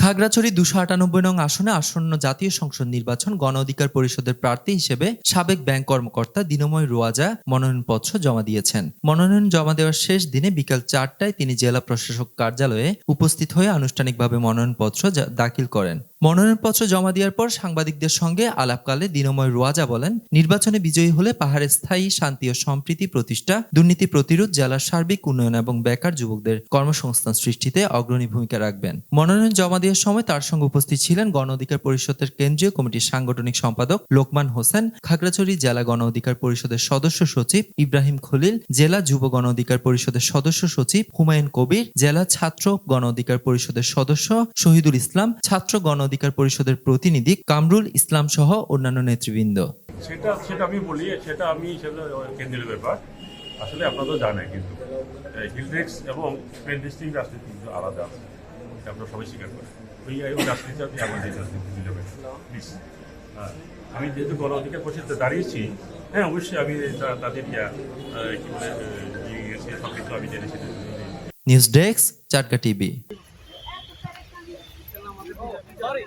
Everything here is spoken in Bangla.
খাগড়াছড়ি দুশো আটানব্বই নং আসনে আসন্ন জাতীয় সংসদ নির্বাচন গণ অধিকার পরিষদের প্রার্থী হিসেবে সাবেক ব্যাংক কর্মকর্তা দিনময় রোয়াজা মনোনয়নপত্র জমা দিয়েছেন। মনোনয়ন জমা দেওয়ার শেষ দিনে বিকাল চারটায় তিনি জেলা প্রশাসক কার্যালয়ে উপস্থিত হয়ে আনুষ্ঠানিকভাবে মনোনয়নপত্র দাখিল করেন। মনোনয়নপত্র জমা দেওয়ার পর সাংবাদিকদের সঙ্গে আলাপকালে দিনময় রোয়াজা বলেন, নির্বাচনে বিজয়ী হলে পাহাড়ে স্থায়ী, শান্তি ও সম্প্রীতি প্রতিষ্ঠা, দুর্নীতি প্রতিরোধ, জেলার সার্বিক উন্নয়ন এবং বেকার যুবকদের কর্মসংস্থান সৃষ্টিতে অগ্রণী ভূমিকা রাখবেন। মনোনয়ন জমা দেওয়ার সময় তার সঙ্গে উপস্থিত ছিলেন গণ অধিকার পরিষদের কেন্দ্রীয় কমিটির সাংগঠনিক সম্পাদক লোকমান হোসেন, খাগড়াছড়ি জেলা গণ অধিকার পরিষদের সদস্য সচিব ইব্রাহিম খলিল, জেলা যুব গণ অধিকার পরিষদের সদস্য সচিব হুমায়ুন কবির, জেলা ছাত্র গণ অধিকার পরিষদের সদস্য শহীদুল ইসলাম, ছাত্র গণ অধিকার পরিষদের প্রতিনিধি কামরুল ইসলাম সহ অন্যান্য নেতৃবৃন্দ। সেটা সেটা আমি বলি সেটা আমি সেটা কেন্দ্রীয় ব্যাপার। আসলে আপনারা তো জানেন কিন্তু হিলডেক্স এবং ডিস্ট্রিক্ট রাজনীতি কিন্তু আলাদা। আপনারা সবাই স্বীকার করেন ওই ওই রাজনীতি আপনি আমাদের রাজনীতি প্লিজ হ্যাঁ আমি যেহেতু গণ অধিকার পরিষদে দাঁড়িয়েছি হ্যাঁ অবশ্যই আমি তাদের কি বলে ইয়ে সব কিছু আমি জেনে সেটা নিউজ ডেস্ক চারকা টিভি। சாரி